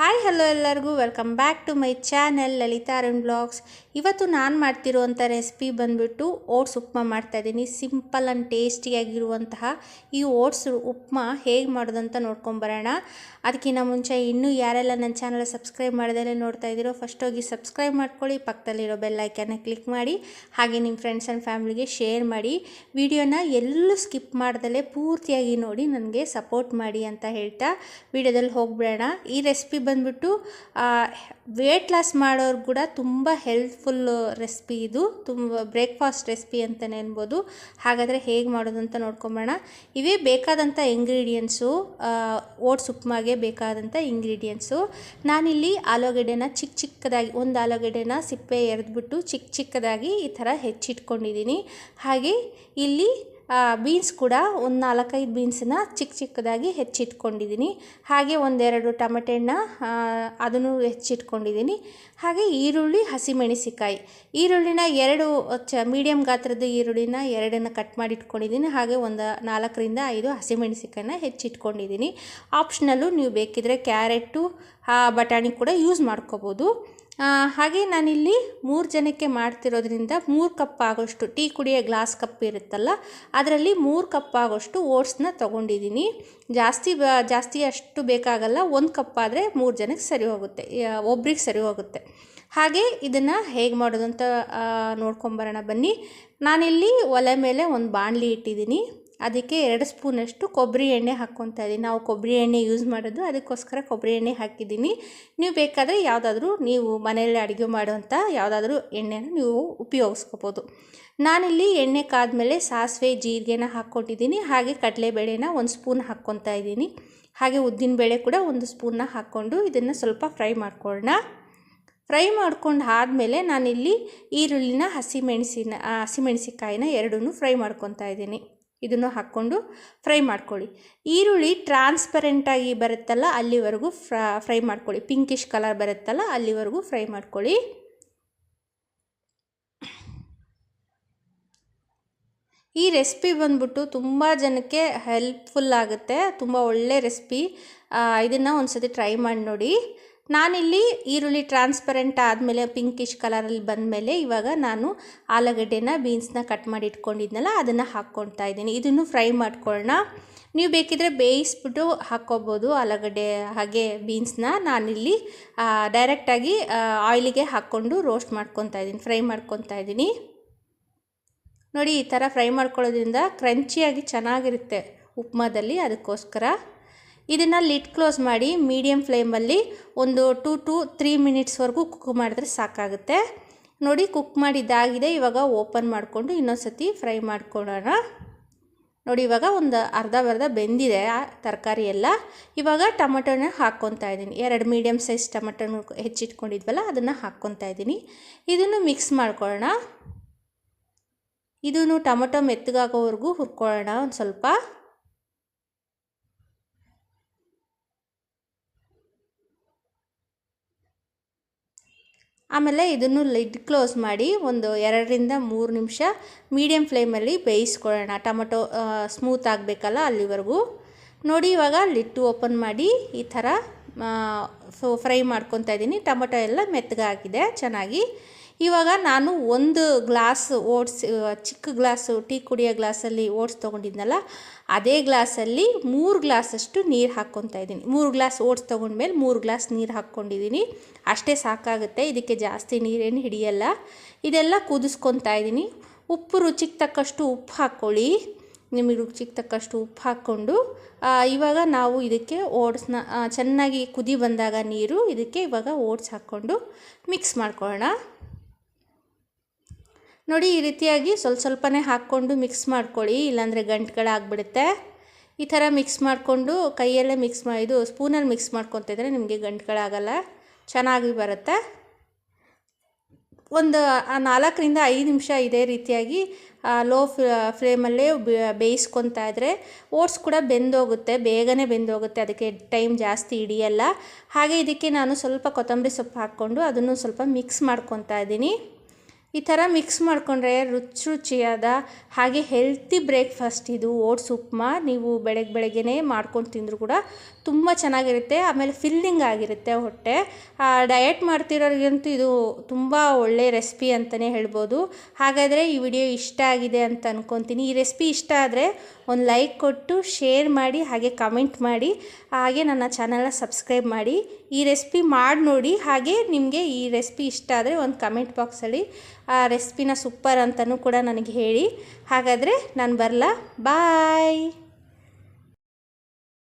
Hi hello ಎಲ್ಲರಿಗೂ. Welcome back to my channel Lalitha Arun blogs ಇವತ್ತು ನಾನು ಮಾಡ್ತಿರುವಂಥ ರೆಸಿಪಿ ಬಂದುಬಿಟ್ಟು ಓಟ್ಸ್ ಉಪ್ಮಾ ಮಾಡ್ತಾಯಿದ್ದೀನಿ ಸಿಂಪಲ್ ಆ್ಯಂಡ್ ಟೇಸ್ಟಿಯಾಗಿರುವಂತಹ ಈ ಓಟ್ಸ್ ಉಪ್ಮಾ ಹೇಗೆ ಮಾಡೋದಂತ ನೋಡ್ಕೊಂಬರೋಣ ಅದಕ್ಕಿಂತ ಮುಂಚೆ ಇನ್ನೂ ಯಾರೆಲ್ಲ ನನ್ನ ಚಾನಲ್ ಸಬ್ಸ್ಕ್ರೈಬ್ ಮಾಡಿದರೆ ನೋಡ್ತಾ ಇದ್ದೀರೋ ಫಸ್ಟ್ ಹೋಗಿ ಸಬ್ಸ್ಕ್ರೈಬ್ ಮಾಡ್ಕೊಳ್ಳಿ. ಪಕ್ಕದಲ್ಲಿರೋ ಬೆಲ್ ಐಕನ್ನ ಕ್ಲಿಕ್ ಮಾಡಿ, ಹಾಗೆ ನಿಮ್ಮ ಫ್ರೆಂಡ್ಸ್ ಆ್ಯಂಡ್ ಫ್ಯಾಮಿಲಿಗೆ ಶೇರ್ ಮಾಡಿ. ವಿಡಿಯೋನ ಎಲ್ಲೂ ಸ್ಕಿಪ್ ಮಾಡ್ದಲೇ ಪೂರ್ತಿಯಾಗಿ ನೋಡಿ, ನನಗೆ ಸಪೋರ್ಟ್ ಮಾಡಿ ಅಂತ ಹೇಳ್ತಾ ವಿಡಿಯೋದಲ್ಲಿ ಹೋಗ್ಬಿಡೋಣ. ಈ ರೆಸಿಪಿ ಬಂದ್ಬಿಟ್ಟು ವೇಟ್ ಲಾಸ್ ಮಾಡೋರು ಕೂಡ ತುಂಬ ಹೆಲ್ತ್ಫುಲ್ ರೆಸಿಪಿ ಇದು. ತುಂಬ ಬ್ರೇಕ್ಫಾಸ್ಟ್ ರೆಸಿಪಿ ಅಂತಲೇ ಅನ್ಬೋದು. ಹಾಗಾದರೆ ಹೇಗೆ ಮಾಡೋದು ಅಂತ ನೋಡ್ಕೊಂಬೋಣ ಇವೇ ಬೇಕಾದಂಥ ಇಂಗ್ರೀಡಿಯೆಂಟ್ಸು ಓಟ್ಸ್ ಉಪ್ಮಾಗೆ ಬೇಕಾದಂಥ ಇಂಗ್ರೀಡಿಯೆಂಟ್ಸು ನಾನಿಲ್ಲಿ ಆಲೂಗಡ್ಡೆನ ಚಿಕ್ಕ ಚಿಕ್ಕದಾಗಿ, ಒಂದು ಆಲೂಗಡ್ಡೆನ ಸಿಪ್ಪೆ ಎರೆದ್ಬಿಟ್ಟು ಚಿಕ್ಕ ಚಿಕ್ಕದಾಗಿ ಈ ಥರ ಹೆಚ್ಚಿಟ್ಕೊಂಡಿದ್ದೀನಿ. ಹಾಗೆ ಇಲ್ಲಿ ಬೀನ್ಸ್ ಕೂಡ ಒಂದು ನಾಲ್ಕೈದು ಬೀನ್ಸನ್ನ ಚಿಕ್ಕ ಚಿಕ್ಕದಾಗಿ ಹೆಚ್ಚಿಟ್ಕೊಂಡಿದ್ದೀನಿ ಹಾಗೆ ಒಂದೆರಡು ಟಮಟೆ ಹಣ್ಣ ಅದನ್ನು ಹೆಚ್ಚಿಟ್ಕೊಂಡಿದ್ದೀನಿ ಹಾಗೆ ಈರುಳ್ಳಿ ಹಸಿಮೆಣಸಿಕಾಯಿ ಈರುಳ್ಳಿನ ಎರಡು, ಚ ಮೀಡಿಯಂ ಗಾತ್ರದ ಈರುಳ್ಳಿನ ಎರಡನ್ನು ಕಟ್ ಮಾಡಿ ಇಟ್ಕೊಂಡಿದ್ದೀನಿ ಹಾಗೆ ಒಂದು ನಾಲ್ಕರಿಂದ ಐದು ಹಸಿಮೆಣಸಿಕಾಯಿನ ಹೆಚ್ಚಿಟ್ಕೊಂಡಿದ್ದೀನಿ ಆಪ್ಷನಲ್ಲು ನೀವು ಬೇಕಿದ್ರೆ ಕ್ಯಾರೆಟು ಬಟಾಣಿ ಕೂಡ ಯೂಸ್ ಮಾಡ್ಕೋಬೋದು. ಹಾಗೆ ನಾನಿಲ್ಲಿ ಮೂರು ಜನಕ್ಕೆ ಮಾಡ್ತಿರೋದ್ರಿಂದ ಮೂರು ಕಪ್ ಆಗೋಷ್ಟು ಟೀ ಕುಡಿಯೋ ಗ್ಲಾಸ್ ಕಪ್ ಇರುತ್ತಲ್ಲ, ಅದರಲ್ಲಿ ಮೂರು ಕಪ್ ಆಗೋಷ್ಟು ಓಟ್ಸ್ನ ತೊಗೊಂಡಿದ್ದೀನಿ. ಜಾಸ್ತಿ ಜಾಸ್ತಿ ಅಷ್ಟು ಬೇಕಾಗಲ್ಲ, ಒಂದು ಕಪ್ ಆದರೆ ಮೂರು ಜನಕ್ಕೆ ಸರಿ ಹೋಗುತ್ತೆ ಒಬ್ರಿಗೆ ಸರಿ ಹೋಗುತ್ತೆ. ಹಾಗೆ ಇದನ್ನು ಹೇಗೆ ಮಾಡೋದು ಅಂತ ನೋಡ್ಕೊಂಬರೋಣ ಬನ್ನಿ. ನಾನಿಲ್ಲಿ ಒಲೆ ಮೇಲೆ ಒಂದು ಬಾಣಲಿ ಇಟ್ಟಿದ್ದೀನಿ. ಅದಕ್ಕೆ ಎರಡು ಸ್ಪೂನಷ್ಟು ಕೊಬ್ಬರಿ ಎಣ್ಣೆ ಹಾಕ್ಕೊತಾ ಇದ್ದೀನಿ. ನಾವು ಕೊಬ್ಬರಿ ಎಣ್ಣೆ ಯೂಸ್ ಮಾಡೋದು, ಅದಕ್ಕೋಸ್ಕರ ಕೊಬ್ಬರಿ ಎಣ್ಣೆ ಹಾಕಿದ್ದೀನಿ. ನೀವು ಬೇಕಾದರೆ ಯಾವುದಾದ್ರೂ ನೀವು ಮನೆಯಲ್ಲಿ ಅಡುಗೆ ಮಾಡುವಂಥ ಯಾವುದಾದ್ರೂ ಎಣ್ಣೆನ ನೀವು ಉಪಯೋಗಿಸ್ಕೋಬೋದು. ನಾನಿಲ್ಲಿ ಎಣ್ಣೆ ಕಾದ್ಮೇಲೆ ಸಾಸಿವೆ, ಜೀರಿಗೆನ ಹಾಕ್ಕೊಟ್ಟಿದ್ದೀನಿ ಹಾಗೆ ಕಡಲೆಬೇಳೆನ ಒಂದು ಸ್ಪೂನ್ ಹಾಕ್ಕೊತಾ ಇದ್ದೀನಿ. ಹಾಗೆ ಉದ್ದಿನಬೇಳೆ ಕೂಡ ಒಂದು ಸ್ಪೂನ್ನ ಹಾಕ್ಕೊಂಡು ಇದನ್ನು ಸ್ವಲ್ಪ ಫ್ರೈ ಮಾಡ್ಕೊಳ್ಳೋಣ. ಫ್ರೈ ಮಾಡ್ಕೊಂಡು ಆದಮೇಲೆ ನಾನಿಲ್ಲಿ ಈರುಳ್ಳಿನ ಹಸಿಮೆಣಸಿನ ಹಸಿಮೆಣಸಿಕಾಯಿನ ಎರಡೂ ಫ್ರೈ ಮಾಡ್ಕೊತಾ ಇದ್ದೀನಿ. ಇದನ್ನು ಹಾಕ್ಕೊಂಡು ಫ್ರೈ ಮಾಡ್ಕೊಳ್ಳಿ. ಈರುಳ್ಳಿ ಟ್ರಾನ್ಸ್ಪರೆಂಟಾಗಿ ಬರುತ್ತಲ್ಲ, ಅಲ್ಲಿವರೆಗೂ ಫ್ರೈ ಮಾಡ್ಕೊಳ್ಳಿ. ಪಿಂಕಿಶ್ ಕಲರ್ ಬರುತ್ತಲ್ಲ, ಅಲ್ಲಿವರೆಗೂ ಫ್ರೈ ಮಾಡ್ಕೊಳ್ಳಿ. ಈ ರೆಸಿಪಿ ಬಂದ್ಬಿಟ್ಟು ತುಂಬ ಜನಕ್ಕೆ ಹೆಲ್ಪ್ಫುಲ್ ಆಗುತ್ತೆ. ತುಂಬ ಒಳ್ಳೆ ರೆಸಿಪಿ ಇದನ್ನು ಒಂದು ಸತಿ ಟ್ರೈ ಮಾಡಿ ನೋಡಿ. ನಾನಿಲ್ಲಿ ಈರುಳ್ಳಿ ಟ್ರಾನ್ಸ್ಪರೆಂಟ್ ಆದಮೇಲೆ ಪಿಂಕಿಶ್ ಕಲರಲ್ಲಿ ಬಂದಮೇಲೆ ಇವಾಗ ನಾನು ಆಲೂಗಡ್ಡೆನ ಬೀನ್ಸ್ನ ಕಟ್ ಮಾಡಿ ಇಟ್ಕೊಂಡಿದ್ನಲ್ಲ, ಅದನ್ನು ಹಾಕ್ಕೊಳ್ತಾ ಇದ್ದೀನಿ. ಇದನ್ನು ಫ್ರೈ ಮಾಡ್ಕೊಳ್ಳೋಣ ನೀವು ಬೇಕಿದ್ರೆ ಬೇಯಿಸ್ಬಿಟ್ಟು ಹಾಕ್ಕೋಬೋದು ಆಲೂಗಡ್ಡೆ, ಹಾಗೆ ಬೀನ್ಸ್ನ ನಾನಿಲ್ಲಿ ಡೈರೆಕ್ಟಾಗಿ ಆಯಿಲಿಗೆ ಹಾಕ್ಕೊಂಡು ರೋಸ್ಟ್ ಮಾಡ್ಕೊತಾ ಇದ್ದೀನಿ ಫ್ರೈ ಮಾಡ್ಕೊತಾ ಇದ್ದೀನಿ. ನೋಡಿ, ಈ ಥರ ಫ್ರೈ ಮಾಡ್ಕೊಳ್ಳೋದ್ರಿಂದ ಕ್ರಂಚಿಯಾಗಿ ಚೆನ್ನಾಗಿರುತ್ತೆ ಉಪ್ಮಾದಲ್ಲಿ ಅದಕ್ಕೋಸ್ಕರ. ಇದನ್ನು ಲಿಡ್ ಕ್ಲೋಸ್ ಮಾಡಿ ಮೀಡಿಯಮ್ ಫ್ಲೇಮಲ್ಲಿ ಒಂದು ಟು ಟು ತ್ರೀ ಮಿನಿಟ್ಸ್ವರೆಗೂ ಕುಕ್ ಮಾಡಿದ್ರೆ ಸಾಕಾಗುತ್ತೆ. ನೋಡಿ ಕುಕ್ ಮಾಡಿದ್ದಾಗಿದೆ ಇವಾಗ ಓಪನ್ ಮಾಡಿಕೊಂಡು ಇನ್ನೊಂದು ಸತಿ ಫ್ರೈ ಮಾಡ್ಕೊಳ್ಳೋಣ. ನೋಡಿ ಇವಾಗ ಒಂದು ಅರ್ಧ ಬರ್ಧ ಬೆಂದಿದೆ ತರಕಾರಿ ಎಲ್ಲ. ಇವಾಗ ಟೊಮೆಟೊನ ಹಾಕ್ಕೊತಾ ಇದ್ದೀನಿ. ಎರಡು ಮೀಡಿಯಮ್ ಸೈಜ್ ಟೊಮೆಟೊನ ಹೆಚ್ಚಿಟ್ಕೊಂಡಿದ್ವಲ್ಲ, ಅದನ್ನು ಹಾಕ್ಕೊತಾ ಇದ್ದೀನಿ. ಇದನ್ನು ಮಿಕ್ಸ್ ಮಾಡ್ಕೊಳ್ಳೋಣ. ಇದನ್ನು ಟೊಮೆಟೊ ಮೆತ್ತಗಾಗೋವರೆಗೂ ಹುರ್ಕೊಳ್ಳೋಣ ಒಂದು ಸ್ವಲ್ಪ. ಆಮೇಲೆ ಇದನ್ನು ಲಿಡ್ ಕ್ಲೋಸ್ ಮಾಡಿ ಒಂದು ಎರಡರಿಂದ ಮೂರು ನಿಮಿಷ ಮೀಡಿಯಮ್ ಫ್ಲೇಮಲ್ಲಿ ಬೇಯಿಸ್ಕೊಳ್ಳೋಣ. ಟೊಮೊಟೊ ಸ್ಮೂತ್ ಆಗಬೇಕಲ್ಲ ಅಲ್ಲಿವರೆಗೂ. ನೋಡಿ, ಇವಾಗ ಲಿಟ್ಟು ಓಪನ್ ಮಾಡಿ ಈ ಥರ ಫ್ರೈ ಮಾಡ್ಕೊತಾ ಇದ್ದೀನಿ. ಟೊಮೊಟೊ ಎಲ್ಲ ಮೆತ್ತಗಾಗಿದೆ, ಚೆನ್ನಾಗಿ. ಇವಾಗ ನಾನು ಒಂದು ಗ್ಲಾಸ್ ಓಟ್ಸ್ ಚಿಕ್ಕ ಗ್ಲಾಸು, ಟೀ ಕುಡಿಯೋ ಗ್ಲಾಸಲ್ಲಿ ಓಟ್ಸ್ ತೊಗೊಂಡಿದ್ನಲ್ಲ, ಅದೇ ಗ್ಲಾಸಲ್ಲಿ ಮೂರು ಗ್ಲಾಸಷ್ಟು ನೀರು ಹಾಕ್ಕೊತಾ ಇದ್ದೀನಿ. ಮೂರು ಗ್ಲಾಸ್ ಓಟ್ಸ್ ತೊಗೊಂಡ್ಮೇಲೆ ಮೂರು ಗ್ಲಾಸ್ ನೀರು ಹಾಕ್ಕೊಂಡಿದ್ದೀನಿ. ಅಷ್ಟೇ ಸಾಕಾಗುತ್ತೆ, ಇದಕ್ಕೆ ಜಾಸ್ತಿ ನೀರೇನು ಹಿಡಿಯಲ್ಲ. ಇದೆಲ್ಲ ಕುದಿಸ್ಕೊತಾ ಇದ್ದೀನಿ. ಉಪ್ಪು ರುಚಿಗೆ ತಕ್ಕಷ್ಟು ಉಪ್ಪು ಹಾಕ್ಕೊಳ್ಳಿ. ನಿಮಗೆ ರುಚಿಗೆ ತಕ್ಕಷ್ಟು ಉಪ್ಪು ಹಾಕ್ಕೊಂಡು ಇವಾಗ ನಾವು ಇದಕ್ಕೆ ಓಟ್ಸ್ನ ಚೆನ್ನಾಗಿ ಕುದಿ ಬಂದಾಗ ನೀರು, ಇದಕ್ಕೆ ಇವಾಗ ಓಟ್ಸ್ ಹಾಕ್ಕೊಂಡು ಮಿಕ್ಸ್ ಮಾಡ್ಕೊಳ್ಳೋಣ. ನೋಡಿ ಈ ರೀತಿಯಾಗಿ ಸ್ವಲ್ಪ ಸ್ವಲ್ಪನೇ ಹಾಕ್ಕೊಂಡು ಮಿಕ್ಸ್ ಮಾಡ್ಕೊಳ್ಳಿ, ಇಲ್ಲಾಂದರೆ ಗಂಟುಗಳಾಗ್ಬಿಡುತ್ತೆ. ಈ ಥರ ಮಿಕ್ಸ್ ಮಾಡಿಕೊಂಡು ಕೈಯಲ್ಲೇ ಮಿಕ್ಸ್ ಮಾ, ಇದು ಸ್ಪೂನಲ್ಲಿ ಮಿಕ್ಸ್ ಮಾಡ್ಕೊತಿದ್ರೆ ನಿಮಗೆ ಗಂಟುಗಳಾಗಲ್ಲ, ಚೆನ್ನಾಗಿ ಬರುತ್ತೆ. ಒಂದು ನಾಲ್ಕರಿಂದ ಐದು ನಿಮಿಷ ಇದೇ ರೀತಿಯಾಗಿ ಲೋ ಫ್ಲೇಮಲ್ಲೇ ಬೇಯಿಸ್ಕೊತಾ ಇದ್ದರೆ ಓಟ್ಸ್ ಕೂಡ ಬೆಂದೋಗುತ್ತೆ, ಬೇಗನೆ ಬೆಂದೋಗುತ್ತೆ, ಅದಕ್ಕೆ ಟೈಮ್ ಜಾಸ್ತಿ ಹಿಡಿಯಲ್ಲ. ಹಾಗೆ ಇದಕ್ಕೆ ನಾನು ಸ್ವಲ್ಪ ಕೊತ್ತಂಬರಿ ಸೊಪ್ಪು ಹಾಕ್ಕೊಂಡು ಅದನ್ನು ಸ್ವಲ್ಪ ಮಿಕ್ಸ್ ಮಾಡ್ಕೊತಾ ಇದ್ದೀನಿ. ಈ ಥರ ಮಿಕ್ಸ್ ಮಾಡಿಕೊಂಡ್ರೆ ರುಚಿ ರುಚಿಯಾದ ಹಾಗೆ ಹೆಲ್ತಿ ಬ್ರೇಕ್ಫಾಸ್ಟ್ ಇದು ಓಟ್ಸ್ ಉಪ್ಮಾ ನೀವು ಬೆಳಗ್ಗೆ ಬೆಳಗ್ಗೆನೇ ಮಾಡ್ಕೊಂಡು ತಿಂದರೂ ಕೂಡ ತುಂಬ ಚೆನ್ನಾಗಿರುತ್ತೆ. ಆಮೇಲೆ ಫಿಲ್ಲಿಂಗ್ ಆಗಿರುತ್ತೆ ಹೊಟ್ಟೆ. ಡಯಟ್ ಮಾಡ್ತಿರೋರಿಗಂತೂ ಇದು ತುಂಬ ಒಳ್ಳೆ ರೆಸಿಪಿ ಅಂತಲೇ ಹೇಳ್ಬೋದು. ಹಾಗಾದರೆ ಈ ವಿಡಿಯೋ ಇಷ್ಟ ಆಗಿದೆ ಅಂತ ಅಂದ್ಕೊತೀನಿ ಈ ರೆಸಿಪಿ ಇಷ್ಟ ಆದರೆ ಒಂದು ಲೈಕ್ ಕೊಟ್ಟು ಶೇರ್ ಮಾಡಿ, ಹಾಗೆ ಕಮೆಂಟ್ ಮಾಡಿ, ಹಾಗೆ ನನ್ನ ಚಾನಲ್ನ ಸಬ್ಸ್ಕ್ರೈಬ್ ಮಾಡಿ. ಈ ರೆಸಿಪಿ ಮಾಡಿ ನೋಡಿ ಹಾಗೆ ನಿಮಗೆ ಈ ರೆಸಿಪಿ ಇಷ್ಟ ಆದರೆ ಒಂದು ಕಮೆಂಟ್ ಬಾಕ್ಸಲ್ಲಿ ಆ ರೆಸಿಪಿನ ಸೂಪರ್ ಅಂತಲೂ ಕೂಡ ನನಗೆ ಹೇಳಿ. ಹಾಗಾದರೆ ನಾನು ಬರಲಾ? ಬಾಯ್